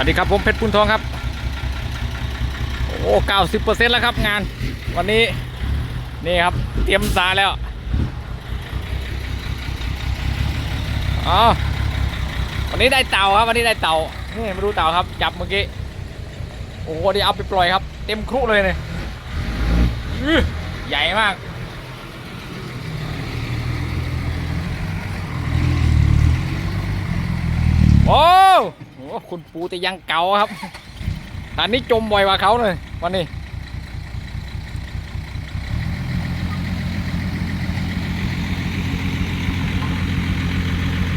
วัสดีครับผมเพชรพุนทองครับ โอ้เก้าสิบเปอร์เซ็นต์แล้วครับงาน วันนี้นี่ครับเตรียมสาแล้วอ๋อวันนี้ได้เต่าครับวันนี้ได้เต่านี่มาดูเต่าครับจับเมื่อกี้โอ้โหดีเอาไปปล่อยครับ เต็มครุเลยเนี่ยใหญ่มากโอ้ คุณปูแต่ยังเก่าครับอันนี้จมบ่อยกว่าเขาเลยวันนี้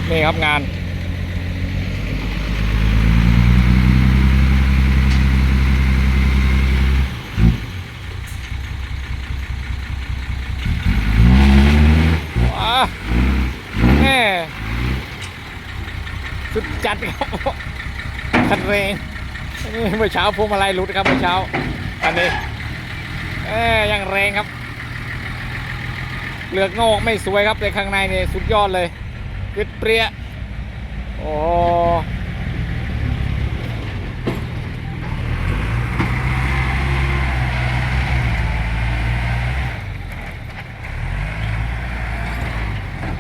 นี่ครับงานว้าแม่สุดจัดครับ คันเร่งเมื่อเช้าพวงมาลัยหลุดครับเมื่อเช้าอันนี้เอ้ยังแรงครับเปลือกงอกไม่สวยครับแต่ข้างในนี่สุดยอดเลยกึดเปรี้ยโอ้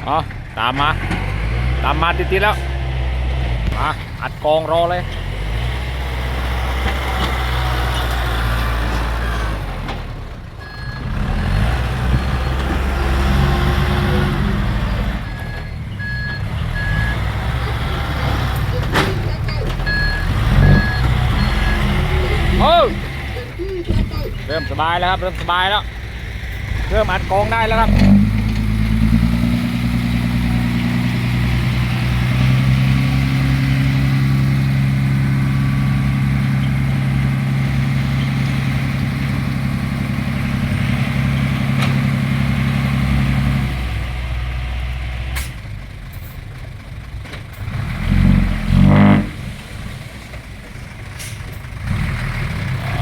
อ๋อตามมา ตามมาติดๆแล้ว มา อัดกองรอเลย โอ้เริ่มส บายแล้วครับเริ่มสบายแล้วเริ่มอัดกองได้แล้วครับ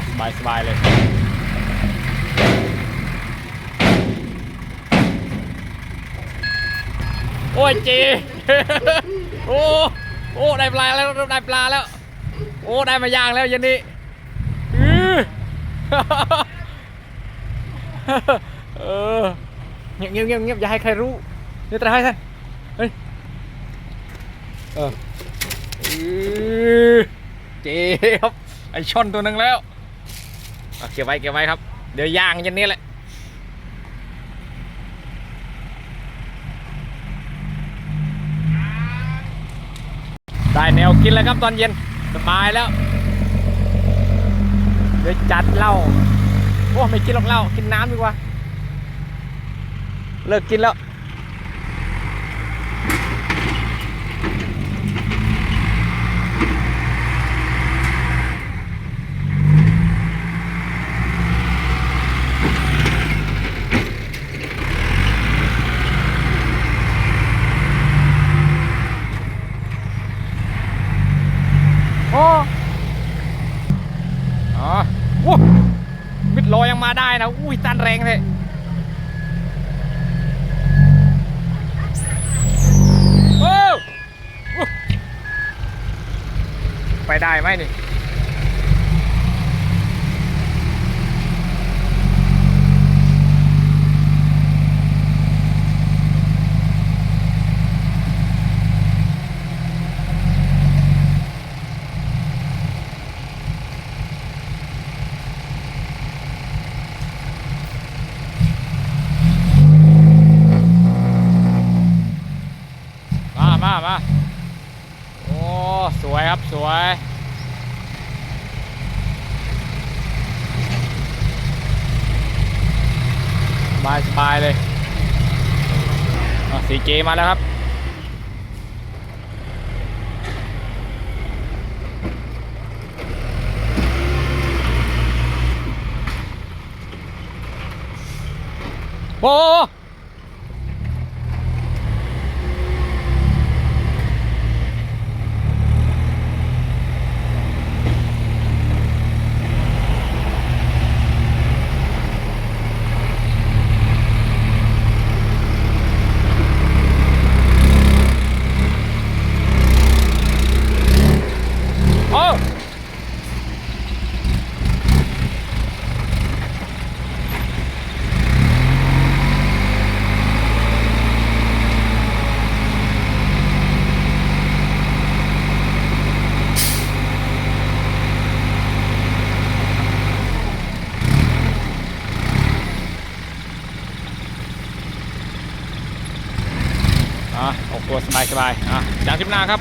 สบายสบายเลย โอ้ยเจโอ้โอ้ได้ปลาแล้วได้ปลาแล้ว โอ้ได้มาย่างแล้วยันนี้เออเงียบเงียบเงียบเงียบอย่าให้ใครรู้เดี๋ยวตายท่านเฮ้ยเออเจครับไอช่อนตัวหนึ่งแล้วเก็บไว้เก็บไว้ครับ เดี๋ยวย่างยันนี้แหละ ได้แนวกินแล้วครับตอนเย็นสบายแล้ว เดี๋ยวจัดเหล้าโอ้ไม่กินหรอกเหล้ากินน้ำดีกว่า เลิกกินแล้ว อ้อ๋อวู้มิดลอยยังมาได้นะ อุ้ยตันแรงเลยไปได้ไหมนี่ มาโอ้สวยครับสวยสบายสบายเลยสีเจมาแล้วครับโอ้ ตัว สบายสบายอะจากคลิปหน้าครับ